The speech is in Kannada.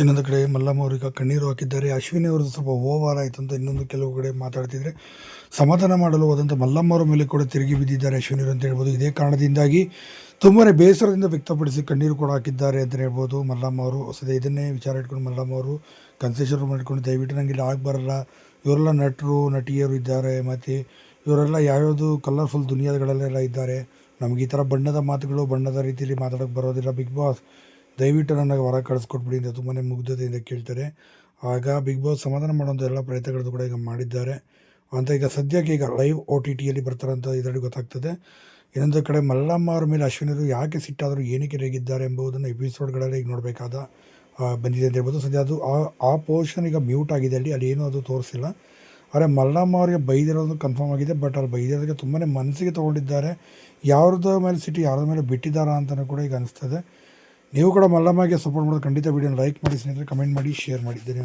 ಇನ್ನೊಂದು ಕಡೆ ಮಲ್ಲಮ್ಮ ಅವರು ಈಗ ಕಣ್ಣೀರು ಹಾಕಿದ್ದಾರೆ. ಅಶ್ವಿನಿ ಅವರು ಸ್ವಲ್ಪ ಓವರ್ ಆಯಿತು ಅಂತ ಇನ್ನೊಂದು ಕೆಲವು ಕಡೆ ಮಾತಾಡ್ತಿದ್ರೆ ಸಮಾಧಾನ ಮಾಡಲು ಹೋದಂಥ ಮಲ್ಲಮ್ಮವರ ಮೇಲೆ ಕೂಡ ತಿರುಗಿ ಬಿದ್ದಿದ್ದಾರೆ ಅಶ್ವಿನಿಯವರು ಅಂತ ಹೇಳ್ಬೋದು. ಇದೇ ಕಾರಣದಿಂದಾಗಿ ತುಂಬಾ ಬೇಸರದಿಂದ ವ್ಯಕ್ತಪಡಿಸಿ ಕಣ್ಣೀರು ಕೂಡ ಹಾಕಿದ್ದಾರೆ ಅಂತ ಹೇಳ್ಬೋದು ಮಲ್ಲಮ್ಮ ಅವರು. ಸದ್ಯ ಇದನ್ನೇ ವಿಚಾರ ಇಟ್ಕೊಂಡು ಮಲ್ಲಮ್ಮ ಅವರು ಕನ್ಸೆಷನ್ ಮಾಡಿಕೊಂಡು ದಯವಿಟ್ಟು ನನಗೆ ಇಲ್ಲಿ ಆಗಬಾರಲ್ಲ ಇವರೆಲ್ಲ ನಟರು, ನಟಿಯರು ಇದ್ದಾರೆ. ಮತ್ತು ಇವರೆಲ್ಲ ಯಾವ್ಯಾವುದು ಕಲರ್ಫುಲ್ ದುನಿಯಾದಗಳಲ್ಲೆಲ್ಲ ಇದ್ದಾರೆ. ನಮಗೆ ಈ ಥರ ಬಣ್ಣದ ಮಾತುಗಳು ಬಣ್ಣದ ರೀತಿಯಲ್ಲಿ ಮಾತಾಡೋಕ್ಕೆ ಬರೋದಿಲ್ಲ. ಬಿಗ್ ಬಾಸ್ ದಯವಿಟ್ಟು ನನಗೆ ಹೊರ ಕಳಿಸ್ಕೊಟ್ಬಿಡಿ ಅಂತ ತುಂಬಾ ಮುಗ್ಧತೆಯಿಂದ ಕೇಳ್ತಾರೆ. ಆಗ ಬಿಗ್ ಬಾಸ್ ಸಮಾಧಾನ ಮಾಡುವಂಥ ಎಲ್ಲ ಪ್ರಯತ್ನಗಳನ್ನು ಕೂಡ ಈಗ ಮಾಡಿದ್ದಾರೆ. ಅಂತ ಈಗ ಸದ್ಯಕ್ಕೆ ಈಗ ಲೈವ್ ಓ ಟಿ ಟಿಯಲ್ಲಿ ಬರ್ತಾರಂತ ಇದರಲ್ಲಿ ಗೊತ್ತಾಗ್ತದೆ. ಇನ್ನೊಂದು ಕಡೆ ಮಲ್ಲಮ್ಮ ಅವ್ರ ಮೇಲೆ ಅಶ್ವಿನರು ಯಾಕೆ ಸಿಟ್ಟಾದರೂ ಏನಕ್ಕೆ ರೇಗಿದ್ದಾರೆ ಎಂಬುದನ್ನು ಎಪಿಸೋಡ್ಗಳಲ್ಲಿ ಈಗ ನೋಡಬೇಕಾದ ಬಂದಿದೆ ಅಂತ ಹೇಳ್ಬೋದು. ಸದ್ಯ ಅದು ಆ ಆ ಪೋರ್ಷನ್ ಈಗ ಮ್ಯೂಟ್ ಆಗಿದೆ ಅಲ್ಲಿ ಅಲ್ಲಿ ಏನೂ ಅದು ತೋರಿಸಿಲ್ಲ. ಆದರೆ ಮಲ್ಲಮ್ಮ ಅವರಿಗೆ ಬೈದಿರೋದು ಕನ್ಫರ್ಮ್ ಆಗಿದೆ ಬಟ್ ಅಲ್ಲಿ ಬೈದಿರೋದಕ್ಕೆ ತುಂಬಾ ಮನಸ್ಸಿಗೆ ತೊಗೊಂಡಿದ್ದಾರೆ. ಯಾರ್ದ ಮೇಲೆ ಸಿಟ್ಟು ಯಾರ್ದ ಮೇಲೆ ಬಿಟ್ಟಿದ್ದಾರಾ ಅಂತಲೂ ಕೂಡ ಈಗ ಅನಿಸ್ತದೆ. ನೀವು ಕೂಡ ಮಲ್ಲಮ್ಮಗೆ ಸಪೋರ್ಟ್ ಮಾಡೋದು ಖಂಡಿತ ವಿಡಿಯೋನ ಲೈಕ್ ಮಾಡಿ, ಸ್ನೇಹಿತರೆ ಕಮೆಂಟ್ ಮಾಡಿ ಶೇರ್ ಮಾಡಿ. ಧನ್ಯವಾದ